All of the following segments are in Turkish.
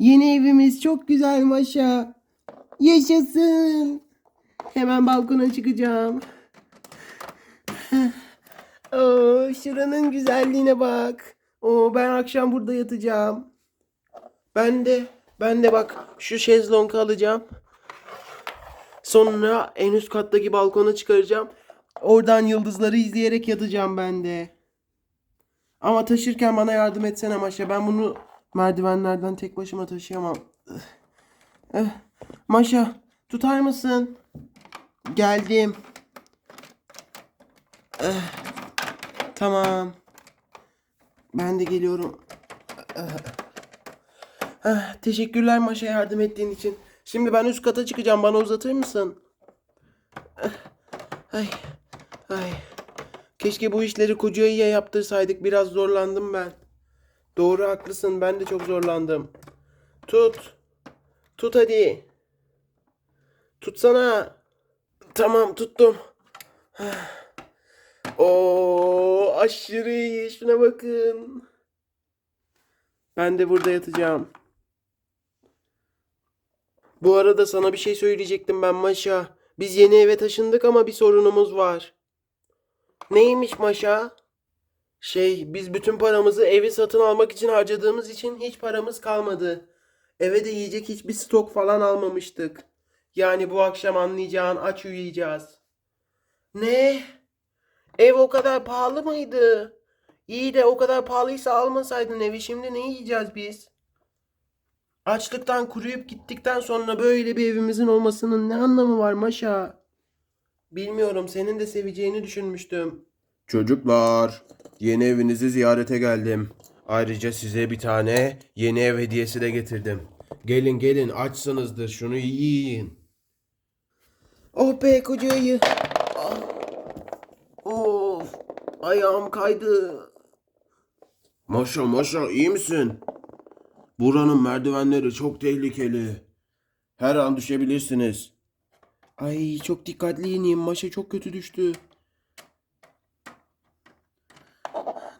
Yeni evimiz çok güzel Maşa. Yaşasın. Hemen balkona çıkacağım. Oo, şuranın güzelliğine bak. Oo, ben akşam burada yatacağım. Ben de ben de bak şu şezlongu alacağım. Sonra en üst kattaki balkona çıkaracağım. Oradan yıldızları izleyerek yatacağım ben de. Ama taşırken bana yardım etsene Maşa. Ben bunu merdivenlerden tek başıma taşıyamam. Eh, Maşa tutar mısın? Geldim. Eh, tamam. Ben de geliyorum. Eh, teşekkürler Maşa yardım ettiğin için. Şimdi ben üst kata çıkacağım. Bana uzatır mısın? Ay, ay. Keşke bu işleri koca ayıya yaptırsaydık. Biraz zorlandım ben. Doğru haklısın. Ben de çok zorlandım. Tut. Tut hadi. Tutsana. Tamam tuttum. Oo aşırı iyi. Şuna bakın. Ben de burada yatacağım. Bu arada sana bir şey söyleyecektim ben Maşa. Biz yeni eve taşındık ama bir sorunumuz var. Neymiş Maşa? Şey, biz bütün paramızı evi satın almak için harcadığımız için hiç paramız kalmadı. Eve de yiyecek hiçbir stok falan almamıştık. Yani bu akşam anlayacağın aç uyuyacağız. Ne? Ev o kadar pahalı mıydı? İyi de o kadar pahalıysa almasaydın evi. Şimdi ne yiyeceğiz biz? Açlıktan kuruyup gittikten sonra böyle bir evimizin olmasının ne anlamı var Maşa? Bilmiyorum, senin de seveceğini düşünmüştüm. Çocuklar, yeni evinizi ziyarete geldim. Ayrıca size bir tane yeni ev hediyesi de getirdim. Gelin gelin açsınızdır şunu yiyin. Oh be koca ayı. Ah. Of, ayağım kaydı. Maşa maşa iyi misin? Buranın merdivenleri çok tehlikeli. Her an düşebilirsiniz. Ay çok dikkatli ineyim. Maşa çok kötü düştü.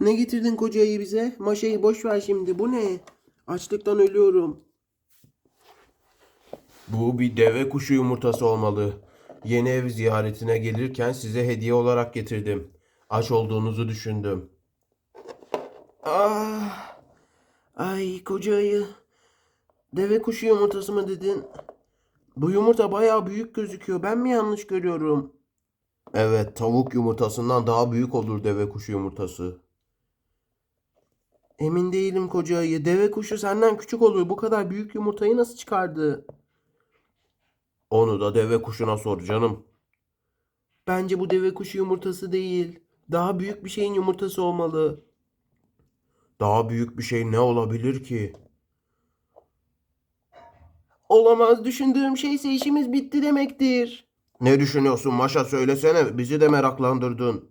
Ne getirdin koca ayı bize? Maşayı boş ver şimdi. Bu ne? Açlıktan ölüyorum. Bu bir deve kuşu yumurtası olmalı. Yeni ev ziyaretine gelirken size hediye olarak getirdim. Aç olduğunuzu düşündüm. Ah. Ay koca ayı. Deve kuşu yumurtası mı dedin? Bu yumurta bayağı büyük gözüküyor. Ben mi yanlış görüyorum? Evet, tavuk yumurtasından daha büyük olur deve kuşu yumurtası. Emin değilim koca ayı. Deve kuşu senden küçük olur. Bu kadar büyük yumurtayı nasıl çıkardı? Onu da deve kuşuna sor canım. Bence bu deve kuşu yumurtası değil. Daha büyük bir şeyin yumurtası olmalı. Daha büyük bir şey ne olabilir ki? Olamaz. Düşündüğüm şeyse işimiz bitti demektir. Ne düşünüyorsun Maşa söylesene bizi de meraklandırdın.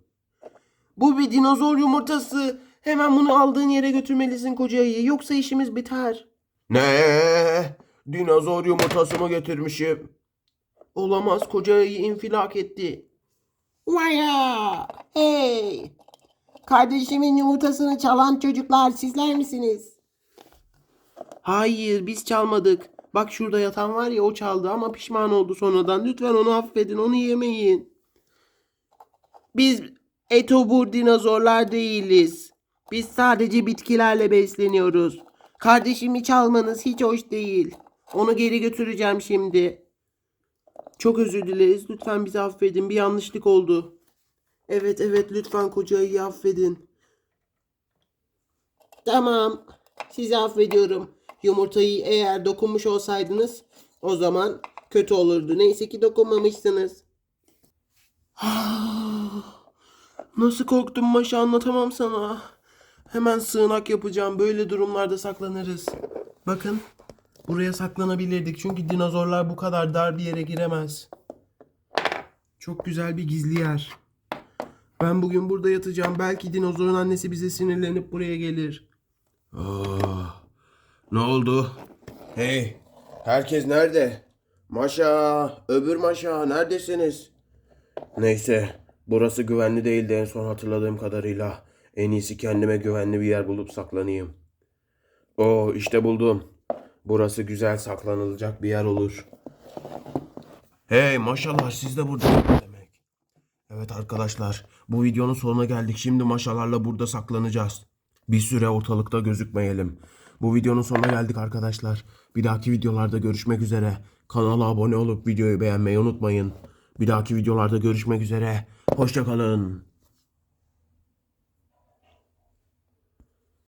Bu bir dinozor yumurtası. Hemen bunu aldığın yere götürmelisin koca ayı. Yoksa işimiz biter. Ne? Dinozor yumurtası mı getirmişim? Olamaz. Koca ayı infilak etti. Vaya! Hey! Kardeşimin yumurtasını çalan çocuklar sizler misiniz? Hayır biz çalmadık. Bak şurada yatan var ya o çaldı ama pişman oldu sonradan. Lütfen onu affedin onu yemeyin. Biz etobur dinozorlar değiliz. Biz sadece bitkilerle besleniyoruz. Kardeşimi çalmanız hiç hoş değil. Onu geri götüreceğim şimdi. Çok özür dileriz. Lütfen bizi affedin. Bir yanlışlık oldu. Evet evet lütfen koca ayıyı affedin. Tamam. Sizi affediyorum. Yumurtayı eğer dokunmuş olsaydınız o zaman kötü olurdu. Neyse ki dokunmamışsınız. Nasıl korktum Maşa anlatamam sana. Hemen sığınak yapacağım. Böyle durumlarda saklanırız. Bakın. Buraya saklanabilirdik. Çünkü dinozorlar bu kadar dar bir yere giremez. Çok güzel bir gizli yer. Ben bugün burada yatacağım. Belki dinozorun annesi bize sinirlenip buraya gelir. Ah, ne oldu? Hey, herkes nerede? Maşa, öbür Maşa neredesiniz? Neyse, burası güvenli değildi en son hatırladığım kadarıyla. En iyisi kendime güvenli bir yer bulup saklanayım. Oo, işte buldum. Burası güzel saklanılacak bir yer olur. Hey maşallah siz de burada demek. Evet arkadaşlar bu videonun sonuna geldik. Şimdi maşalarla burada saklanacağız. Bir süre ortalıkta gözükmeyelim. Bu videonun sonuna geldik arkadaşlar. Bir dahaki videolarda görüşmek üzere. Kanala abone olup videoyu beğenmeyi unutmayın. Bir dahaki videolarda görüşmek üzere. Hoşçakalın.